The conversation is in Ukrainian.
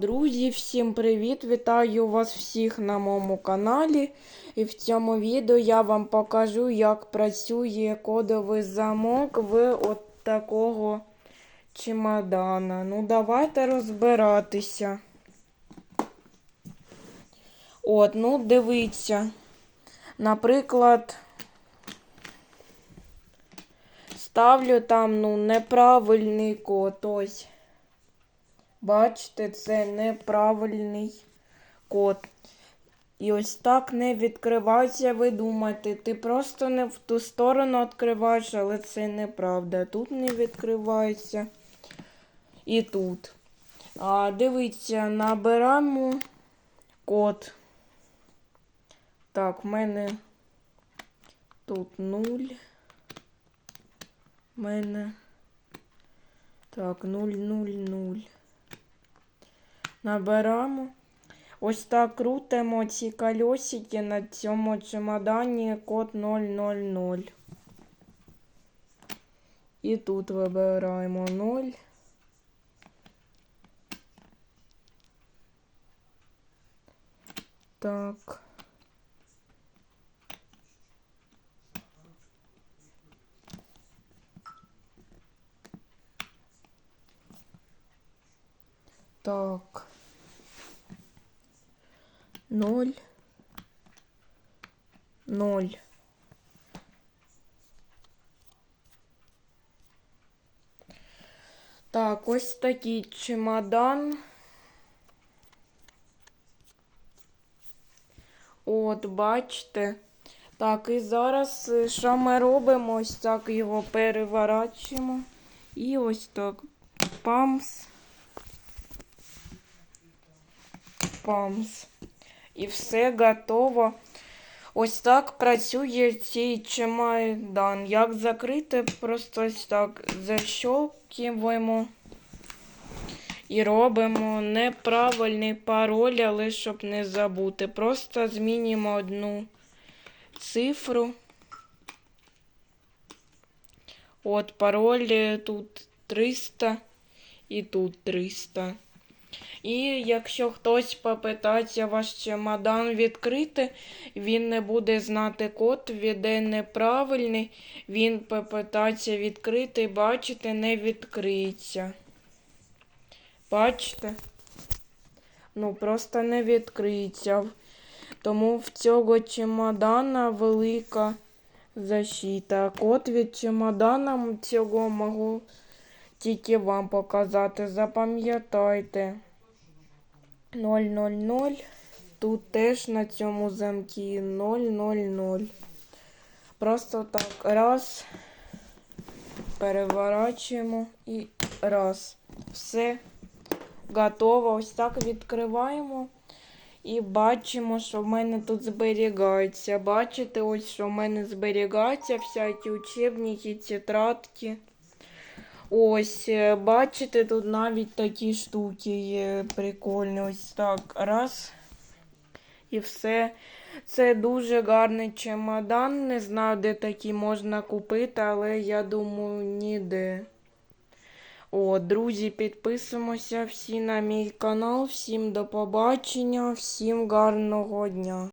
друзі, всім привіт! Вітаю вас всіх на моєму каналі. І в цьому відео я вам покажу, як працює кодовий замок в от такого чемодана. Ну, давайте розбиратися. От, ну, дивіться. Наприклад, ставлю там, ну, неправильний код. Ось. Бачите, це неправильний код. І ось так не відкривається, ви думаєте, ти просто не в ту сторону відкриваєш, але це неправда. Тут не відкривається. І тут. А дивіться, набираємо код. Так, в мене тут 0. В мене. Так, 0, 0, 0. Набираємо. Ось так крутимо ці колесики на цьому чемодані код 000. І тут вибираємо 0. Так. Так. Ноль. Ноль. Так, ось такий чемодан. От, бачите. Так, і зараз е, що ми робимо? Ось так його переворачуємо. І ось так. Памс. Памс. І все готово. Ось так працює цей чемодан. Як закрити, просто ось так защелкуємо і робимо неправильний пароль, але щоб не забути. Просто змінюємо одну цифру. От пароль тут 300 і тут 300. І якщо хтось попитається ваш чемодан відкрити, він не буде знати код, віде неправильний, він попитається відкрити, бачите, не відкриється. Бачите? Ну, просто не відкриється. Тому в цього чемодана велика защита. Код від чемодана цього можу тільки вам показати. Запам'ятайте. 000. Тут теж на цьому замкі 000. Просто так раз. Переворачуємо і раз. Все готово. Ось так відкриваємо. І бачимо, що в мене тут зберігається. Бачите, ось що в мене зберігається всякі учебники, тетрадки. Ось, е, бачите, тут навіть такі штуки є прикольні. Ось так. Раз. І все. Це дуже гарний чемодан. Не знаю, де такі можна купити, але я думаю, ніде. О, друзі, підписуємося всі на мій канал. Всім до побачення, всім гарного дня.